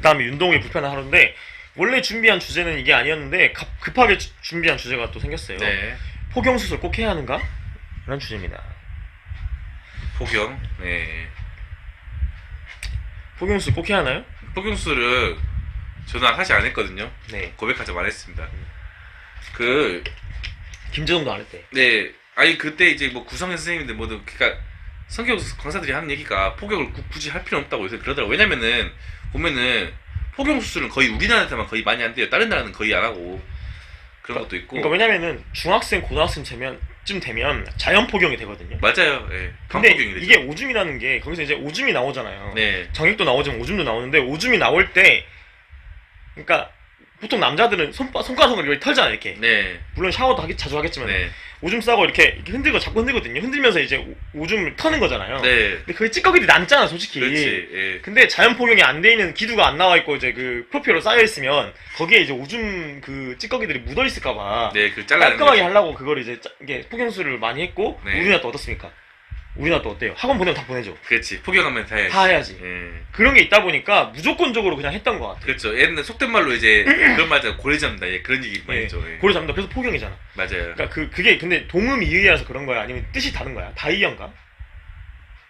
그 다음에 윤동이 불편한 하루인데 원래 준비한 주제는 이게 아니었는데 갑- 급하게 주- 준비한 주제가 또 생겼어요. 네. 포경 수술 꼭 해야 하는가? 이런 주제입니다. 포경. 네. 포경 수술 꼭 해야 하나요? 포경수를 저는 사실 안 했거든요. 네. 고백하자만 했습니다. 그, 김재동도 안 했대. 네. 아니, 그때 이제 뭐 구성현 선생님들 모두, 그니까, 성격 강사들이 하는 얘기가 포경을 구- 굳이 할 필요 없다고 요새 그러더라고요. 왜냐면은, 보면은, 포경 수술은 거의 우리나라한테만 거의 많이 안 돼요. 다른 나라는 거의 안 하고. 그런 것도 있고. 그러니까 왜냐면은 중학생, 고등학생 되면 쯤 되면 자연 포경이 되거든요. 맞아요. 예. 근데 되죠. 이게 오줌이라는 게 거기서 이제 오줌이 나오잖아요. 네. 정액도 나오지만 오줌도 나오는데 오줌이 나올 때 그러니까 보통 남자들은 손 손가락으로 이렇게 털잖아요 이렇게 네. 물론 샤워도 하기, 자주 하겠지만 네. 오줌 싸고 이렇게, 이렇게 흔들고 자꾸 흔들거든요 흔들면서 이제 오, 줌을 터는 거잖아요 네. 근데 그게 찌꺼기들이 남잖아 솔직히 그렇지. 예. 근데 자연 포경이 안 돼 있는 기두가 안 나와 있고 이제 그 프로필로 쌓여 있으면 거기에 이제 오줌 그 찌꺼기들이 묻어 있을까 봐 네, 그 잘라내는 깔끔하게. 하려고 그걸 이제 짜- 이게 포경수를 많이 했고 네. 우리나라 또 어떻습니까? 우리나라 또 어때요? 학원 보내면 다 보내죠 그렇지. 포경하면 다 해야지. 다 해야지 예. 그런 게 있다 보니까 무조건적으로 그냥 했던 것 같아. 그렇죠. 옛날 속된 말로 이제 그런 말자 고래 잡는다. 예. 그런 얘기 많이 예. 했죠. 예. 고려 잡는다. 그래서 포경이잖아. 맞아요. 그러니까 그 그게 근데 동음 이의라서 그런 거야? 아니면 뜻이 다른 거야? 다이어인가?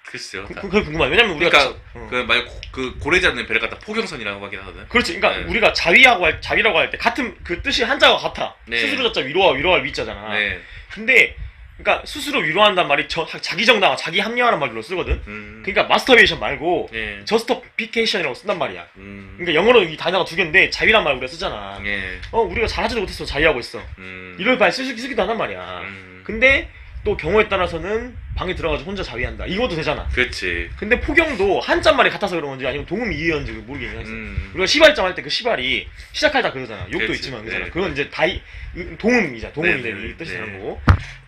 글쎄요. 그, 다- 그, 그게 궁금해. 왜냐면 우리가 그러니까 자- 어. 그말 그 고래 잡는 배를 갖다 포경선이라고 하긴 하거든. 그렇지. 그러니까 네. 우리가 자위하고 할, 자위라고 할 때 같은 그 뜻이 한자가 같아. 네. 스스로 자자 위로와 위로할 위자잖아. 네. 근데 그러니까 스스로 위로한단 말이 저, 자기 정당, 자기 합리화라는 말로 쓰거든. 음. 그러니까 마스터베이션 말고 예. 저스터피케이션이라고 쓴단 말이야. 음. 그러니까 영어로 이 단어가 두 개인데 자위란 말 우리가 쓰잖아. 예. 어 우리가 잘하지도 못했어 자위하고 있어. 음. 이럴 바에 쓰, 쓰기도 한단 말이야. 음. 근데 또 경우에 따라서는 방에 들어가서 혼자 자위한다. 이것도 되잖아. 그렇지. 근데 포경도 한자말이 같아서 그런 건지 아니면 동음 이의인지 모르겠네. 음. 우리가 시발점 할 때 그 시발이 시작할 때 그러잖아. 욕도 그치, 있지만 네. 그잖아. 그건 이제 다이 동음이자 동음이 네, 되는 네, 이 뜻이 네. 다른 거고.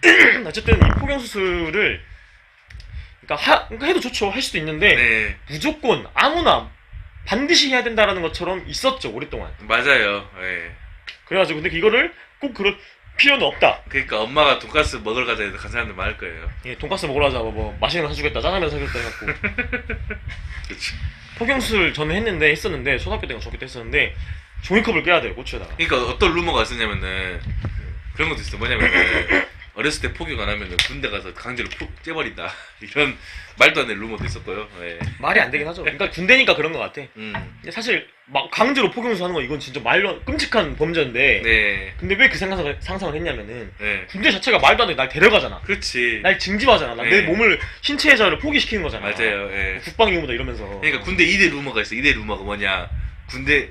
어쨌든 이 포경 수술을 그러니까, 하, 그러니까 해도 좋죠. 할 수도 있는데 네. 무조건 아무나 반드시 해야 된다라는 것처럼 있었죠 오랫동안. 맞아요. 예. 그래가지고 근데 이거를 꼭 그럴 필요는 없다. 그러니까 엄마가 돈가스 먹으러 가자 해서 간 사람들 많을 거예요. 예, 돈가스 먹으러 가자 뭐, 뭐 맛있는 거 사주겠다 짜장면 사주겠다 해갖고 그렇지. 포경수를 저는 했는데 했었는데 초등학교 때가 중학교 때 했었는데 종이컵을 깨야 돼요 고추에다가 그러니까 어떤 루머가 있었냐면은 그런 것도 있어. 뭐냐면은 어렸을 때 포격 안 하면은 군대 가서 강제로 푹 째버린다. 이런 말도 안 되는 루머도 있었고요. 예. 말이 안 되긴 하죠 그러니까 군대니까 그런 것 같아 음. 근데 사실 막 강제로 포경수 하는 건 이건 진짜 말로 끔찍한 범죄인데 네. 근데 왜 그 상상을, 상상을 했냐면은 네. 군대 자체가 말도 안 돼 날 데려가잖아 그렇지. 날 징집하잖아 나내 네. 몸을 신체의 자유를 포기시키는 거잖아 맞아요. 예. 국방유무다 이러면서 그러니까 군대 2대 루머가 있어. 2대 루머가 뭐냐? 군대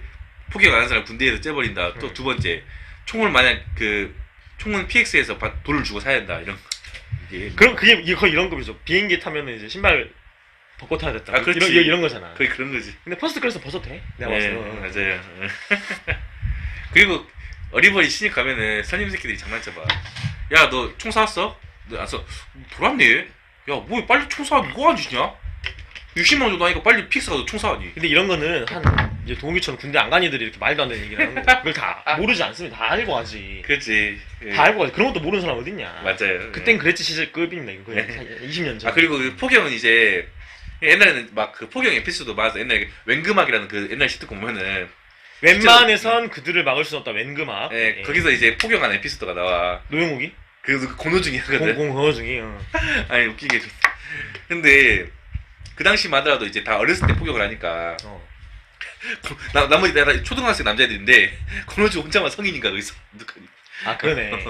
포격 안 하는 사람 군대에서 째버린다. 또 음. 두 번째 총을 만약 그 총은 PX에서 돈을 주고 사야 된다. 이런 거. 이게 그럼 그게 이- 거의 이런 거죠 비행기 타면은 이제 신발 벗고 타야 됐다 아, 그렇지. 이런, 이런, 거잖아 거의 그런 거지. 근데 퍼스트 클래스 벗어도 돼 내가 네, 봤을 때 맞아요. 그리고 어리버리 신입 가면은 선임 새끼들이 장난쳐봐. 야, 너총 쐈어? 너 안써 돌았네. 야, 뭐 빨리 총 쏴? 이거 안 주냐? 60만 원 정도 하니까 빨리 픽스 가서 총 쏴니. 근데 이런 거는 한 이제 동욱이처럼 군대 안 간 애들이 이렇게 말도 안 되는 얘기를 하는 거 그걸 다 모르지 않습니다 다 알고 하지 그렇지. 예. 다 알고 하지 그런 것도 모르는 사람 어딨냐 맞아요. 그땐 예. 그랬지 시절 급입니다 이거 거의 네. 한 20년 전 아 그리고 그 포경은 이제 옛날에는 막 그 포경 에피소드 맞아. 옛날에 웬금악이라는 그 옛날 시트콤 보면은 웬만해선 그들을 막을 수 없다 웬금아 예, 예. 거기서 이제 포경한 에피소드가 나와. 노영욱이 그래서 그 고노중이 하거든. 공공허 중이 어. 아니 웃기게 좀. 근데 그 당시만 하더라도 이제 다 어렸을 때 포격을 하니까 어. 나, 나머지 내가 초등학생 남자애들인데 고노주 혼자만 성인인가 거기서 누가- 아 그러네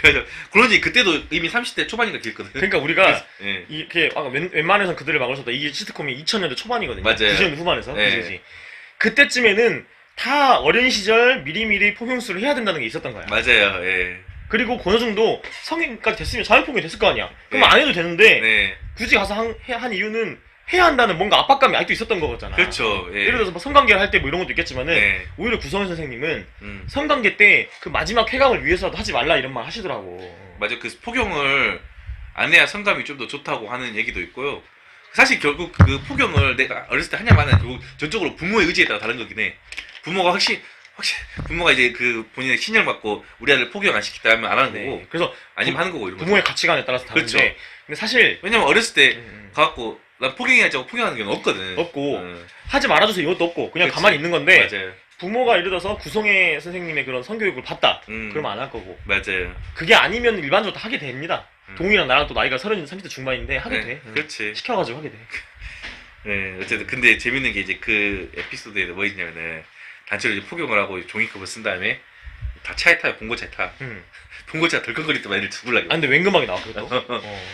그래서 고노주 그때도 이미 30대 초반인가 길거든 그러니까 우리가 예. 아까 웬, 웬만해선 그들을 막을 수 없다 이게 시트콤이 2000년대 초반이거든요 맞아요. 90년대 후반에서 네. 그지 그때쯤에는 다 어린 시절 미리미리 포경수를 해야 된다는 게 있었던 거야 맞아요 예. 그리고 권호중도 성인까지 됐으면 자연폭력이 됐을 거 아니야. 그럼 네. 안 해도 되는데 네 굳이 가서 한, 해- 한 이유는 해야 한다는 뭔가 압박감이 아직도 있었던 거잖아. 그렇죠 예. 예를 들어서 뭐 성관계를 할 때 뭐 이런 것도 있겠지만은 네. 오히려 구성원 선생님은 음. 성관계 때 그 마지막 쾌감을 위해서라도 하지 말라 이런 말 하시더라고. 맞아 그 포경을 안 해야 성감이 좀 더 좋다고 하는 얘기도 있고요 사실 결국 그 포경을 내가 어렸을 때 하냐마는 결국 전적으로 부모의 의지에 따라 다른 거긴 해 부모가 확실히 확실히 부모가 이제 그 본인의 신념 받고 우리 아들 포경 안 시켰다 하면 안 하는 네. 거고 그래서 아니면 부- 하는 거고 이런 거 부모의 가치관에 따라서 다른데 그렇죠. 근데 사실 왜냐면 어렸을 때 음, 음. 가갖고 난 포경해야지 하고 포경하는 게 없거든. 없고. 어, 하지 말아주세요 이것도 없고 그냥 그치. 가만히 있는 건데 맞아요. 부모가 예를 들어서 구성애 선생님의 그런 성교육을 받다 음, 그러면 안 할 거고 맞아요. 그게 아니면 일반적으로 다 하게 됩니다 음. 동이랑 나랑 또 나이가 30, 30대 중반인데 하게 네, 돼 응. 그렇지. 시켜가지고 하게 돼 네, 어쨌든 근데 재밌는 게 이제 그 에피소드에 뭐 있냐면은 단체로 이제 포경을 하고 종이컵을 쓴 다음에 다 차에 타요. 봉고 차에 타. 응. 봉고 차 덜컹거릴 때만 애들 죽을라고. 아 근데 웬금하게 나왔거든 또 어.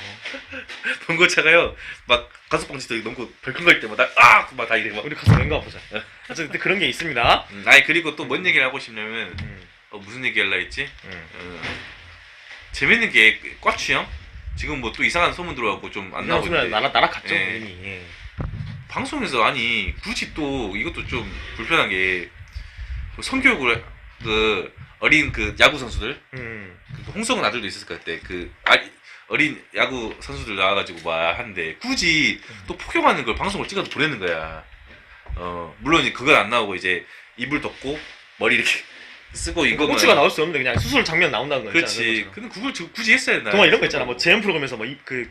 봉고 차가요. 막 가슴방지도 넘고 덜컹거릴 때마다 아! 막다 이래 막. 우리 가서 웬금 보자 어쨌든 그런 게 있습니다 음, 아니 그리고 또 뭔 얘기를 하고 싶냐면 음, 어, 무슨 얘기 할라 했지? 음. 어, 재밌는 게 꽈추형 지금 뭐 또 이상한 소문 들어가고 좀 안 나오고 있는데 나라 날아갔죠 예. 이미 예. 방송에서 아니 굳이 또 이것도 좀 불편한 게그 성교육을 그 어린 그 야구 선수들? 음. 그 홍성은 아들도 있었을 것 같아. 그 아, 어린 야구 선수들 나와가지고 막 하는데 굳이 또 폭격하는 걸 방송을 찍어서 보내는 거야. 어 물론 그건 안 나오고 이제 이불 덮고 머리 이렇게 쓰고 이거만. 고추가 나올 수 없는데 그냥 수술 장면 나온다는 거 그렇지. 있잖아 근데 그걸 저- 굳이 했어야 했나? 동화 이런 거 있잖아. 뭐 재연 프로그램에서 뭐그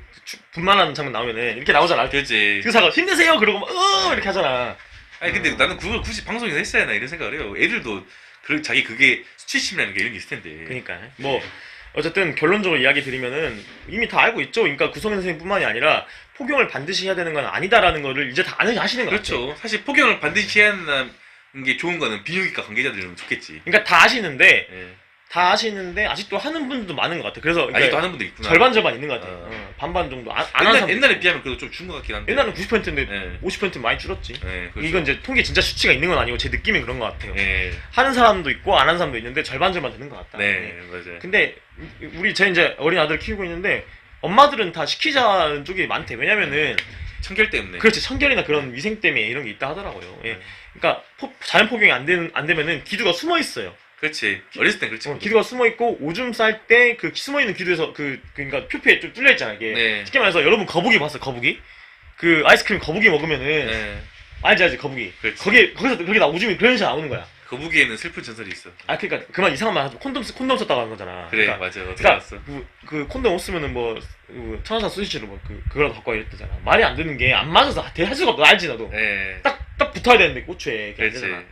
분만하는 장면 나오면은 이렇게 나오잖아. 그렇지. 의사가 힘내세요. 그러고 막 어, 이렇게 하잖아. 아니 근데 음. 나는 그걸 굳이 방송에서 했어야 했나 이런 생각을 해요. 애들도 그 자기 그게 수치심이라는 게 이런 게 있을 텐데 그러니까 뭐 어쨌든 결론적으로 이야기 드리면은 이미 다 알고 있죠. 그러니까 구성현 선생님뿐만이 아니라 폭용을 반드시 해야 되는 건 아니다라는 거를 이제 다 아는 아시는 거 같아요. 그렇죠 사실 폭염을 반드시 해야 하는 게 좋은 거는 비뇨기과 관계자들이면 좋겠지 그러니까 다 아시는데 예. 다 아시는데 아직도 하는 분들도 많은 것 같아. 그래서 그러니까 아직도 하는 분도 있구나 절반 절반 있는 것 같아. 어. 어, 반반 정도 안, 안 하는 옛날, 사람 옛날에 비하면 그래도 좀 준 것 같긴 한데 옛날은 90%인데 예. 50% 많이 줄었지. 예, 그렇죠. 이건 이제 통계 진짜 수치가 있는 건 아니고 제 느낌이 그런 것 같아요. 예. 하는 사람도 있고 안 하는 사람도 있는데 절반 절반 되는 것 같다. 네 맞아요 근데 우리 제 이제 어린 아들 키우고 있는데 엄마들은 다 시키자는 쪽이 많대. 왜냐면은 청결 때문에 그렇지 청결이나 그런 위생 때문에 이런 게 있다 하더라고요. 예. 예. 그러니까 포- 자연 폭용이 안 되는 안 되면은 기두가 숨어 있어요. 그렇지 어렸을 땐 그렇지 어, 기두가 숨어 있고 오줌 쌀 때 그 숨어 있는 기두에서 그 그러니까 표피에 좀 뚫려 있잖아 이게. 네. 쉽게 말해서 여러분 거북이 봤어 거북이? 그 아이스크림 거북이 먹으면은 예. 알지 알지 거북이. 그렇지. 거기 거기서 그게 나 오줌이 그런 식으로 나오는 거야. 거북이에는 슬픈 전설이 있어 아 그러니까 그만 이상한 말 하지 마. 콘돔 쓰- 콘돔 썼다고 하는 거잖아. 그래 그러니까 맞아 어떻게 그러니까 알았어 그, 그 콘돔 없으면은 뭐 그, 천하사 수시로 뭐 그, 그거라도 갖고 와 이랬대잖아. 말이 안 되는 게 안 맞아서 대- 할 수가 없어. 알지 나도. 예. 딱, 딱 붙어야 되는데 고추에. 그게 안 그렇지 되잖아.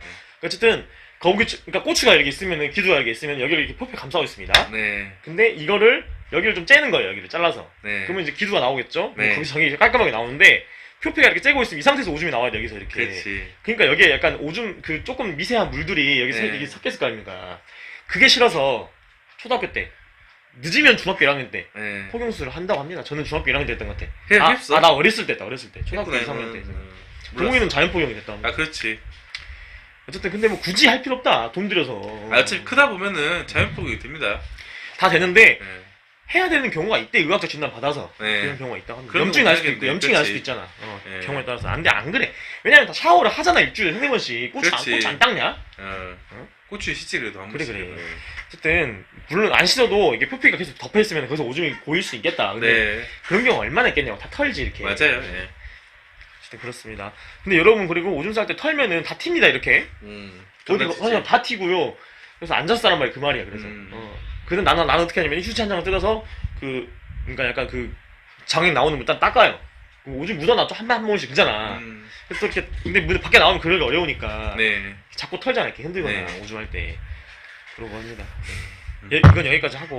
어쨌든 거북이 그러니까 고추가 이렇게 있으면은 기두가 이렇게 있으면 여기를 이렇게 포피 감싸고 있습니다. 네 근데 이거를 여기를 좀 째는 거예요. 여기를 잘라서. 네. 그러면 이제 기두가 나오겠죠. 네. 거기서 저기 깔끔하게 나오는데 표피가 이렇게 째고 있으면 이 상태에서 오줌이 나와야 돼 여기서 이렇게. 그렇지 그러니까 여기에 약간 오줌 그 조금 미세한 물들이 여기 서 네. 이게 섞였을 거 아닙니까. 그게 싫어서 초등학교 때 늦으면 중학교 1학년 때 예. 포경수를 한다고 합니다. 저는 중학교 1학년 때 했던 것 같아. 아, 아, 나 어렸을 때 했다. 어렸을 때. 초등학교 했구나, 2, 3학년 때. 음, 음. 동욱이는 자연 포경이 됐다. 아 그렇지 어쨌든 근데 뭐 굳이 할 필요 없다. 돈 들여서. 아, 어차피 크다 보면은 자연 폭이 됩니다 다 되는데 네. 해야 되는 경우가 있대 의학적 진단 받아서 네. 그런 경우가 있다고 합니다. 그런 염증이 날 수도 있고 염증이 날 그렇지. 수도 있잖아. 어, 네. 경우에 따라서 안 돼 안 그래. 왜냐면 다 샤워를 하잖아 일주일에 한네 번씩. 고추 안, 그렇지. 안 닦냐? 어. 어? 고추 씻지 그래도 한 그래, 번씩 그래. 어쨌든 물론 안 씻어도 이게 표피가 계속 덮여 있으면 거기서 오줌이 고일 수 있겠다. 근데 네 그런 경우 얼마나 있겠냐고 다 털지 이렇게. 맞아요 예. 어쨌든 그렇습니다. 근데 여러분 그리고 오줌 쌀 때 털면은 다 튑니다 이렇게. 음. 어디 장난치지. 그냥 다 튀고요. 그래서 앉아서 싸란 말이 그 말이야. 그래서. 음. 어. 그래서 나는 나는 어떻게 하냐면 휴지 한 장을 뜯어서 그 그러니까 약간 그 장에 나오는 거 일단 닦아요. 그 오줌 묻어놨죠 한번 한 번씩 그잖아. 음. 그래서 또 이렇게 근데 문- 밖에 나오면 그러기 어려우니까 네 자꾸 털잖아 이렇게 흔들거나 네. 오줌 할 때. 그러고 합니다. 음. 예, 이건 여기까지 하고